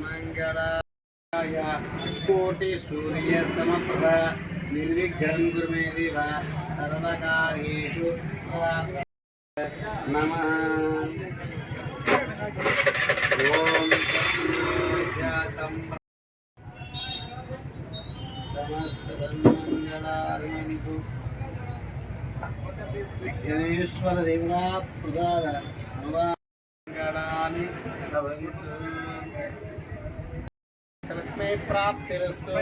మంగళాయ కోటి సూర్య సమప్రభ నిర్విఘ్నం గురుమేదివ సర్వకార్యేషు నమ. ఓం జాతం సమస్త సన్మంగళార్మంతు విఘ్నేశ్వర దేవతా ప్రదాన మంగళాని ప్రాప్తిరస్తు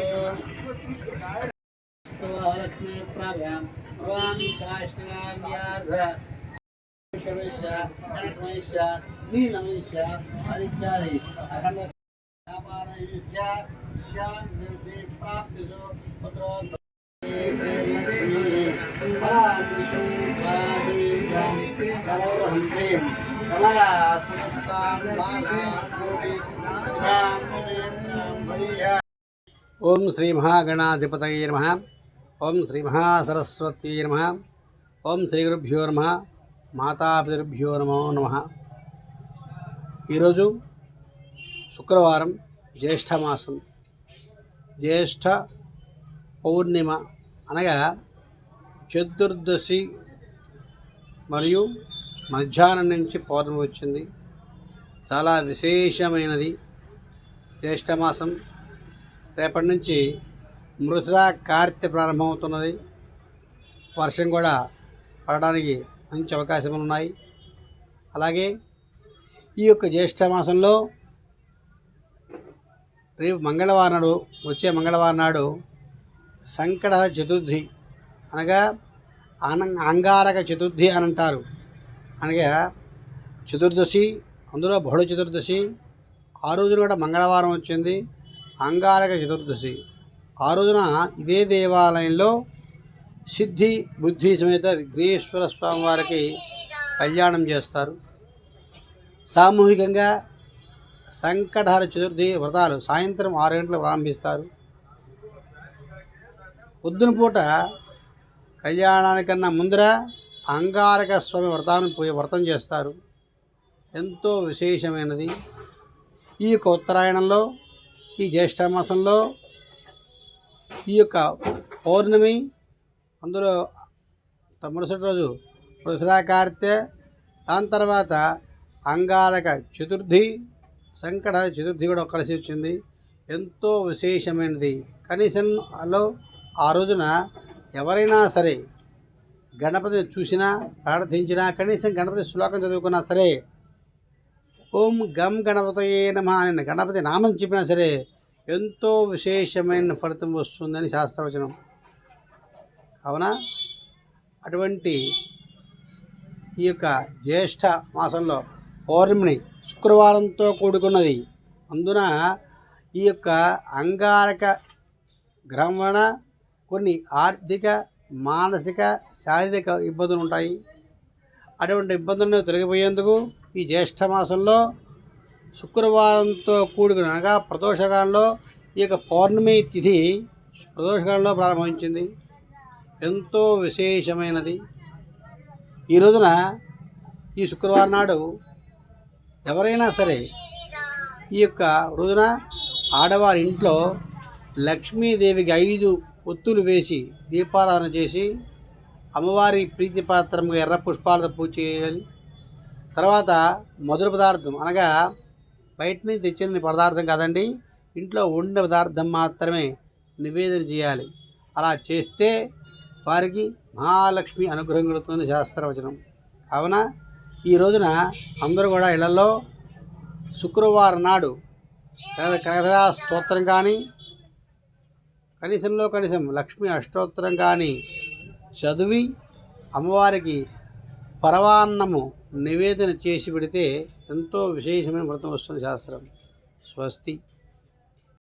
లక్ష్మీ ప్రాప్యాం భవామి చాష్టగామ్యాధ విషమిష్య ధనమేష్య ఆదిత్యాది అఖండ వ్యాపారయుష్య శ్యాం ప్రాప్తిషు పుత్రో ఓం శ్రీ మహాగణాధిపతయ నమ. ఓం శ్రీ మహాసరస్వత్యై నమ. ఓం శ్రీ గురుభ్యో నమ. మాతాపితృభ్యో నమో నమ. ఈరోజు శుక్రవారం జ్యేష్ఠమాసం. జ్యేష్ఠ పౌర్ణిమ అనగా చతుర్దశి మరియు మధ్యాహ్నం నుంచి పౌర్ణమి వచ్చింది. చాలా విశేషమైనది జ్యేష్ఠమాసం. రేపటి నుంచి మృసరా కార్తె ప్రారంభమవుతున్నది. వర్షం కూడా పడడానికి మంచి అవకాశం ఉన్నాయి. అలాగే ఈ యొక్క జ్యేష్ఠ మాసంలో రేపు మంగళవారం నాడు వచ్చే మంగళవారం నాడు సంకట చతుర్థి అనగా అన అంగారక చతుర్థి అని అంటారు. అనగా చతుర్దశి అందులో బహుళ చతుర్దశి ఆ రోజున కూడా మంగళవారం వచ్చింది. అంగారక చతుర్దశి. ఆ రోజున ఇదే దేవాలయంలో సిద్ధి బుద్ధి సమేత విఘ్నేశ్వర స్వామి వారికి కళ్యాణం చేస్తారు. సామూహికంగా సంకటహార చతుర్థి వ్రతాలు సాయంత్రం ఆరు గంటలకు ప్రారంభిస్తారు. పొద్దున పూట కళ్యాణానికన్నా ముందర అంగారక స్వామి వ్రతాన్ని పోయి వ్రతం చేస్తారు. ఎంతో విశేషమైనది. ఈ యొక్క ఉత్తరాయణంలో ఈ జ్యేష్ఠమాసంలో ఈ యొక్క పౌర్ణమి అందులో మరుసటి రోజు వృషరాకార్తె దాని తర్వాత అంగారక చతుర్థి సంకట చతుర్థి కూడా కలిసి వచ్చింది. ఎంతో విశేషమైనది. కనీసం అలో ఆ రోజున ఎవరైనా సరే గణపతిని చూసినా ప్రార్థించినా కనీసం గణపతి శ్లోకం చదువుకున్నా సరే ఓం గం గణపతయే నమ అని గణపతి నామం చెప్పినా సరే ఎంతో విశేషమైన ఫలితం వస్తుందని శాస్త్రవచనం. అవునా? అటువంటి ఈ యొక్క జ్యేష్ఠ మాసంలో పౌర్ణమిని శుక్రవారంతో కూడుకున్నది. అందున ఈ యొక్క అంగారక గ్రహం వలన కొన్ని ఆర్థిక మానసిక శారీరక ఇబ్బందులు ఉంటాయి. అటువంటి ఇబ్బందులను తొలగిపోయేందుకు ఈ జ్యేష్ఠ మాసంలో శుక్రవారంతో కూడుకుని అనగా ప్రదోషకాలంలో ఈ యొక్క పౌర్ణమి తిథి ప్రదోషకాలంలో ప్రారంభించింది. ఎంతో విశేషమైనది. ఈ రోజున ఈ శుక్రవారం నాడు ఎవరైనా సరే ఈ యొక్క రోజున ఆడవారి ఇంట్లో లక్ష్మీదేవికి ఐదు ఒత్తులు వేసి దీపారాధన చేసి అమ్మవారి ప్రీతిపాత్రంగా ఎర్ర పుష్పాలతో పూజ చేయాలి. తర్వాత మధుర పదార్థం అనగా బయట నుంచి తెచ్చిన పదార్థం కాదండి ఇంట్లో ఉండిన పదార్థం మాత్రమే నివేదన చేయాలి. అలా చేస్తే వారికి మహాలక్ష్మి అనుగ్రహం కలుగుతుంది శాస్త్రవచనం. కావున ఈ రోజున అందరూ కూడా ఇళ్ళలో శుక్రవారం నాడు కనక కనకరా స్తోత్రం కానీ కనీసంలో కనీసం లక్ష్మి అష్టోత్తరం కానీ చదివి అమ్మవారికి పరవాన్నము నివేదన చేసి పెడితే ఎంతో విశేషమైన వ్రతం వస్తుంది శాస్త్రం. స్వస్తి.